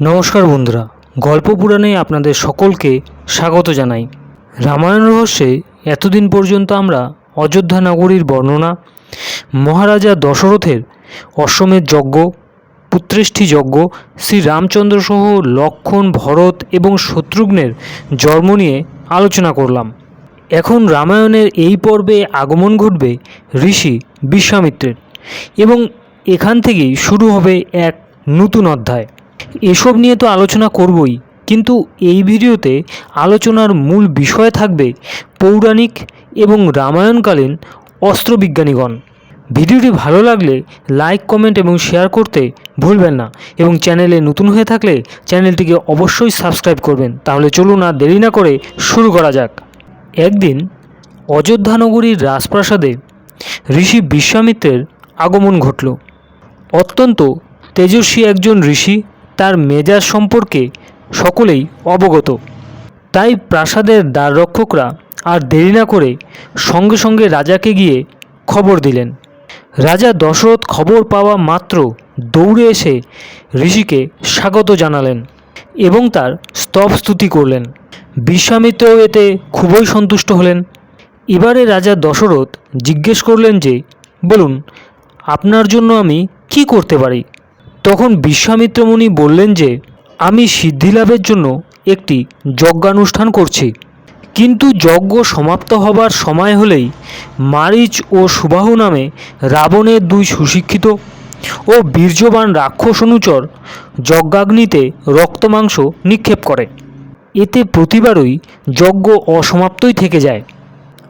নমস্কার বন্ধুরা, গল্প পুরাণে আপনাদের সকলকে স্বাগত জানাই। রামায়ণ রহস্যে এতদিন পর্যন্ত আমরা অযোধ্যা নগরীর বর্ণনা, মহারাজা দশরথের অশ্বমেধ যজ্ঞ, পুত্রেষ্ঠী যজ্ঞ শ্রী রামচন্দ্র সহ লক্ষণ, ভরত এবং শত্রুঘ্নের জন্ম নিয়ে আলোচনা করলাম। এখন রামায়ণের এই পর্বে আগমন ঘটবে ঋষি বিশ্বামিত্রের এবং এখান থেকেই শুরু হবে এক নতুন অধ্যায়। এসব নিয়ে তো আলোচনা করবই। কিন্তু এই ভিডিওতে আলোচনার মূল বিষয় থাকবে পৌরাণিক এবং রামায়ণকালীন অস্ত্রবিজ্ঞানীগণ। ভিডিওটি ভালো লাগলে লাইক, কমেন্ট এবং শেয়ার করতে ভুলবেন না এবং চ্যানেলে নতুন হয়ে থাকলে চ্যানেলটিকে অবশ্যই সাবস্ক্রাইব করবেন। তাহলে চলুন আর দেরি না করে শুরু করা যাক। একদিন অযোধ্যা নগরীর রাজপ্রাসাদে ঋষি বিশ্বামিত্রের আগমন ঘটল। অত্যন্ত তেজস্বী একজন ঋষি তার মেজাজ সম্পর্কে সকলেই অবগত। তাই প্রাসাদের দ্বাররক্ষকরা আর দেরি না করে সঙ্গে সঙ্গে রাজাকে গিয়ে খবর দিলেন। রাজা দশরথ খবর পাওয়া মাত্র দৌড়ে এসে ঋষিকে স্বাগত জানালেন এবং তার স্তব স্তুতি করলেন। বিশ্বামিত্র এতে খুবই সন্তুষ্ট হলেন। এবারে রাজা দশরথ জিজ্ঞেস করলেন যে, বলুন, আপনার জন্য আমি কি করতে পারি? তখন বিশ্বামিত্র মুনি বললেন যে, আমি সিদ্ধিলাভের জন্য একটি যজ্ঞানুষ্ঠান করছি। কিন্তু যজ্ঞ সমাপ্ত হবার সময় হলেই মারিচ ও সুবাহু নামে রাবণের দুই সুশিক্ষিত ও বীর্যবান রাক্ষস অনুচর যজ্ঞাগ্নিতে রক্তমাংস নিক্ষেপ করে। এতে প্রতিবারই যজ্ঞ অসমাপ্তই থেকে যায়।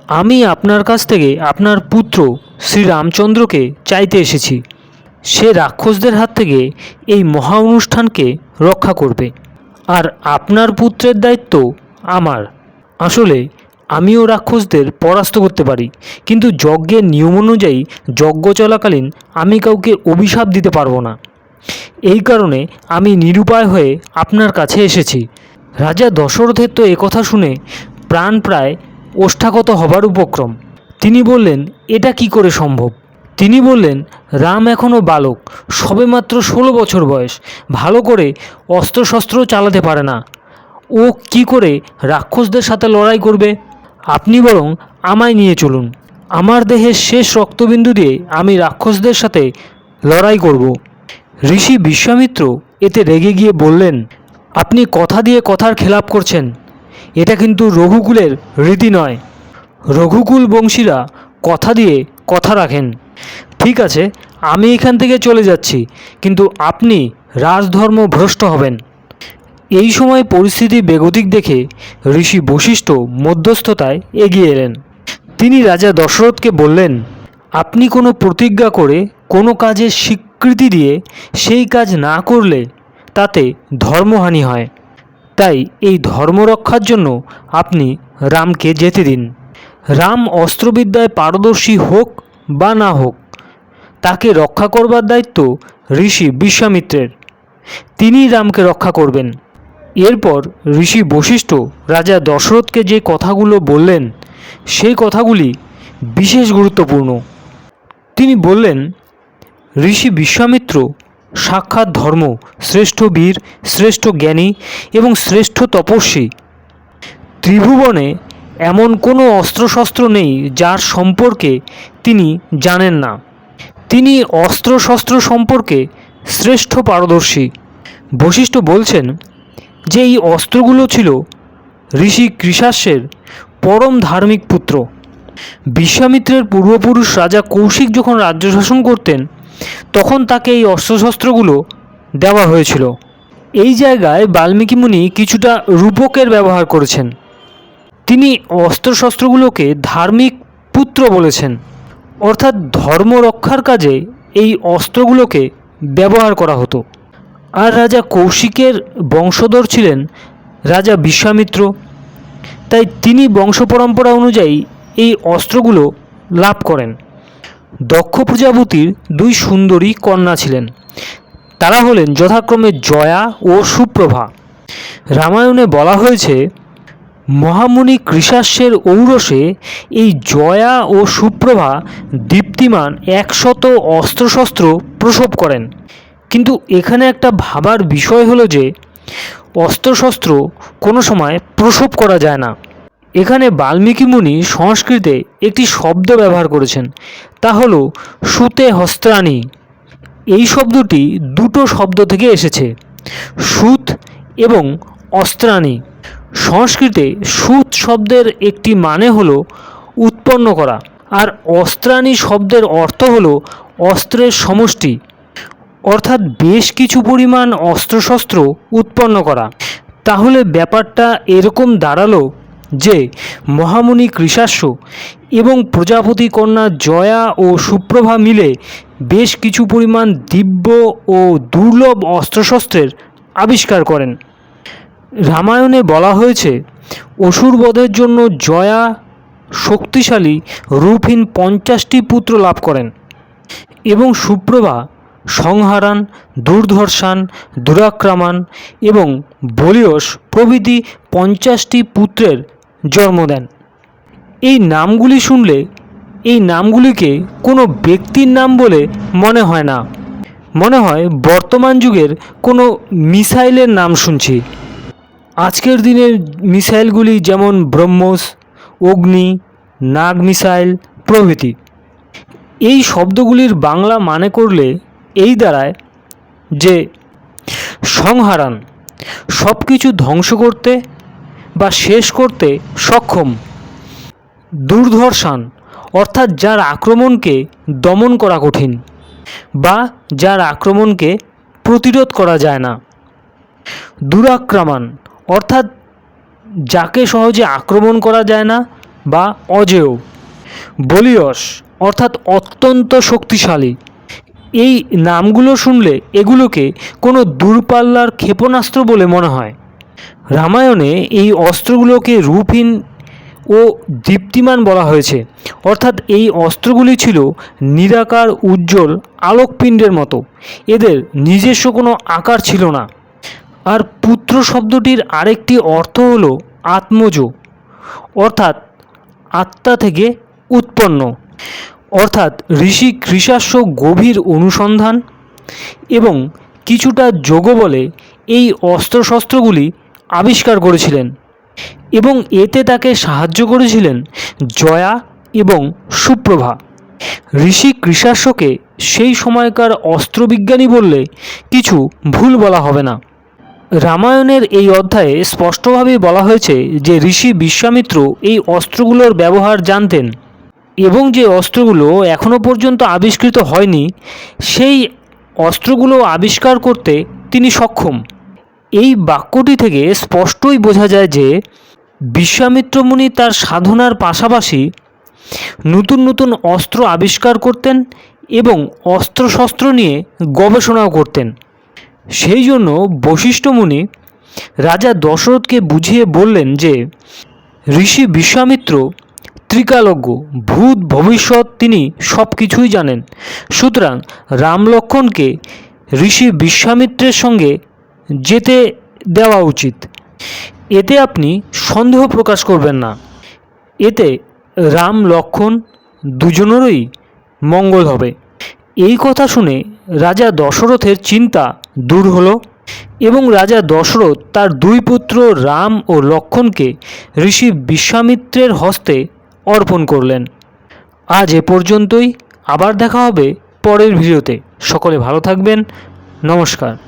আমি আপনার কাছ থেকে আপনার পুত্র শ্রীরামচন্দ্রকে চাইতে এসেছি। সে রাক্ষসদের হাত থেকে এই মহা অনুষ্ঠানকে রক্ষা করবে। আর আপনার পুত্রের দায়িত্ব আমার। আসলে আমিও রাক্ষসদের পরাস্ত করতে পারি, কিন্তু যজ্ঞের নিয়ম অনুযায়ী যজ্ঞ চলাকালীন আমি কাউকে অভিশাপ দিতে পারব না। এই কারণে আমি নিরুপায় হয়ে আপনার কাছে এসেছি। রাজা দশরথের তো কথা শুনে প্রাণ প্রায় ওষ্ঠাগত হবার উপক্রম। তিনি বললেন, এটা কি করে সম্ভব? তিনি বললেন, রাম এখনও বালক, সবেমাত্র ষোলো বছর বয়স, ভালো করে অস্ত্রশস্ত্র চালাতে পারে না। ও কি করে রাক্ষসদের সাথে লড়াই করবে? আপনি বরং আমায় নিয়ে চলুন। আমার দেহের শেষ রক্তবিন্দু দিয়ে আমি রাক্ষসদের সাথে লড়াই করব। ঋষি বিশ্বামিত্র এতে রেগে গিয়ে বললেন, আপনি কথা দিয়ে কথার খেলাপ করছেন। এটা কিন্তু রঘুকুলের রীতি নয়। রঘুকুল বংশীরা কথা দিয়ে কথা রাখেন। ঠিক আছে, আমি এখান থেকে চলে যাচ্ছি, কিন্তু আপনি রাজধর্ম ভ্রষ্ট হবেন। এই সময় পরিস্থিতি বেগতিক দেখে ঋষি বশিষ্ঠ মধ্যস্থতায় এগিয়ে এলেন। তিনি রাজা দশরথকে বললেন, আপনি কোনো প্রতিজ্ঞা করে কোনো কাজের স্বীকৃতি দিয়ে সেই কাজ না করলে তাতে ধর্মহানি হয়। তাই এই ধর্ম রক্ষার জন্য আপনি রামকে যেতে দিন। রাম অস্ত্রবিদ্যায় পারদর্শী হোক বা না হোক, তাকে রক্ষা করবার দায়িত্ব ঋষি বিশ্বামিত্রের। তিনি রামকে রক্ষা করবেন। এরপর ঋষি বশিষ্ঠ রাজা দশরথকে যে কথাগুলো বললেন, সেই কথাগুলি বিশেষ গুরুত্বপূর্ণ। তিনি বললেন, ঋষি বিশ্বামিত্র সাক্ষাৎ ধর্ম, শ্রেষ্ঠ বীর, শ্রেষ্ঠ জ্ঞানী এবং শ্রেষ্ঠ তপস্বী। ত্রিভুবনে এমন কোনো অস্ত্রশস্ত্র নেই যার সম্পর্কে তিনি জানেন না। তিনি অস্ত্রশস্ত্র সম্পর্কে শ্রেষ্ঠ পারদর্শী। বশিষ্ঠ বলছেন যে এই অস্ত্রগুলো ছিল ঋষি কৃষাস্যের পরম ধার্মিক পুত্র। বিশ্বামিত্রের পূর্বপুরুষ রাজা কৌশিক যখন রাজ্য শাসন করতেন, তখন তাকে এই অস্ত্রশস্ত্রগুলো দেওয়া হয়েছিল। এই জায়গায় বাল্মীকি মুনি কিছুটা রূপকের ব্যবহার করেছেন। তিনি অস্ত্রশস্ত্রগুলোকে ধার্মিক পুত্র বলেছেন। অর্থাৎ ধর্ম রক্ষার কাজে এই অস্ত্রগুলোকে ব্যবহার করা হতো। আর রাজা কৌশিকের বংশধর ছিলেন রাজা বিশ্বামিত্র। তাই তিনি বংশ পরম্পরা অনুযায়ী এই অস্ত্রগুলো লাভ করেন। দক্ষ প্রজাপতির দুই সুন্দরী কন্যা ছিলেন। তারা হলেন যথাক্রমে জয়া ও সুপ্রভা। রামায়ণে বলা হয়েছে মহামুনি কৃষাস্যের ঔরসে এই জয়া ও সুপ্রভা দীপ্তিমান একশত অস্ত্রশস্ত্র প্রসব করেন। কিন্তু এখানে একটা ভাবার বিষয় হলো যে, অস্ত্রশস্ত্র কোনো সময় প্রসব করা যায় না। এখানে বাল্মীকি মুনি সংস্কৃতে একটি শব্দ ব্যবহার করেছেন, তা হল সুতে হস্ত্রাণী। এই শব্দটি দুটো শব্দ থেকে এসেছে, সুত এবং অস্ত্রাণী। সংস্কৃতে সুত শব্দের একটি মানে হলো উৎপন্ন করা, আর অস্ত্রাণী শব্দের অর্থ হলো অস্ত্রের সমষ্টি, অর্থাৎ বেশ কিছু পরিমাণ অস্ত্রশস্ত্র উৎপন্ন করা। তাহলে ব্যাপারটা এরকম দাঁড়াল যে মহামুনি কৃষাস্য এবং প্রজাপতি কন্যা জয়া ও সুপ্রভা মিলে বেশ কিছু পরিমাণ দিব্য ও দুর্লভ অস্ত্রশস্ত্রের আবিষ্কার করেন। রামায়ণে বলা হয়েছে অসুরবধের জন্য জয়া শক্তিশালী রূপহীন পঞ্চাশটি পুত্র লাভ করেন এবং সুপ্রভা, সংহারান, দুর্ধর্ষান দুরাক্রমণ এবং বলিয়স প্রভৃতি পঞ্চাশটি পুত্রের জন্ম দেন। এই নামগুলি শুনলে, এই নামগুলিকে কোনো ব্যক্তির নাম বলে মনে হয় না। মনে হয় বর্তমান যুগের কোনো মিসাইলের নাম শুনছি। আজকের দিনের মিসাইলগুলি যেমন ব্রহ্মস, অগ্নি, নাগ মিসাইল প্রভৃতি। এই শব্দগুলির বাংলা মানে করলে এই দাঁড়ায় যে সংহারান সব কিছু ধ্বংস করতে বা শেষ করতে সক্ষম, দুর্ধর্ষান, অর্থাৎ যার আক্রমণকে দমন করা কঠিন বা যার আক্রমণকে প্রতিরোধ করা যায় না দুরাক্রমণ অর্থাৎ যাকে সহজে আক্রমণ করা যায় না বা অজেয়। বলিয়স, অর্থাৎ অত্যন্ত শক্তিশালী। এই নামগুলো শুনলে এগুলোকে কোনো দূরপাল্লার ক্ষেপণাস্ত্র বলে মনে হয়। রামায়ণে এই অস্ত্রগুলোকে রূপহীন ও দীপ্তিমান বলা হয়েছে। অর্থাৎ এই অস্ত্রগুলি ছিল নিরাকার, উজ্জ্বল, আলোকপিণ্ডের মতো। এদের নিজস্ব কোনো আকার ছিল না। আর পুত্র শব্দটির আরেকটি অর্থ হল আত্মজ, অর্থাৎ আত্মা থেকে উৎপন্ন, অর্থাৎ ঋষি কৃষাস্য গভীর অনুসন্ধান এবং কিছুটা যোগ বলে এই অস্ত্রশস্ত্রগুলি আবিষ্কার করেছিলেন এবং এতে তাকে সাহায্য করেছিলেন জয়া এবং সুপ্রভা। ঋষি কৃষাস্যকে সেই সময়কার অস্ত্রবিজ্ঞানী বললে কিছু ভুল বলা হবে না। রামায়ণের এই অধ্যায়ে স্পষ্টভাবেই বলা হয়েছে যে ঋষি বিশ্বামিত্র এই অস্ত্রগুলোর ব্যবহার জানতেন এবং যে অস্ত্রগুলো এখনও পর্যন্ত আবিষ্কৃত হয়নি, সেই অস্ত্রগুলো আবিষ্কার করতে তিনি সক্ষম। এই বাক্যটি থেকে স্পষ্টই বোঝা যায় যে বিশ্বামিত্র মুনি তার সাধনার পাশাপাশি নতুন নতুন অস্ত্র আবিষ্কার করতেন এবং অস্ত্রশস্ত্র নিয়ে গবেষণাও করতেন। সেই জন্য বশিষ্ঠ মুনি রাজা দশরথকে বুঝিয়ে বললেন যে, ঋষি বিশ্বামিত্র, ত্রিকালজ্ঞ, ভূত, ভবিষ্যৎ, তিনি সব কিছুই জানেন। সুতরাং রাম লক্ষণকে ঋষি বিশ্বামিত্রের সঙ্গে যেতে দেওয়া উচিত। এতে আপনি সন্দেহ প্রকাশ করবেন না। এতে রাম লক্ষণ দুজনেরই মঙ্গল হবে। এই কথা শুনে রাজা দশরথের চিন্তা দূর হলো এবং রাজা দশরথ তার দুই পুত্র রাম ও লক্ষণকে ঋষি বিশ্বামিত্রের হস্তে অর্পণ করলেন। আজ এ পর্যন্তই। আবার দেখা হবে পরের ভিডিওতে। সকলে ভালো থাকবেন। নমস্কার।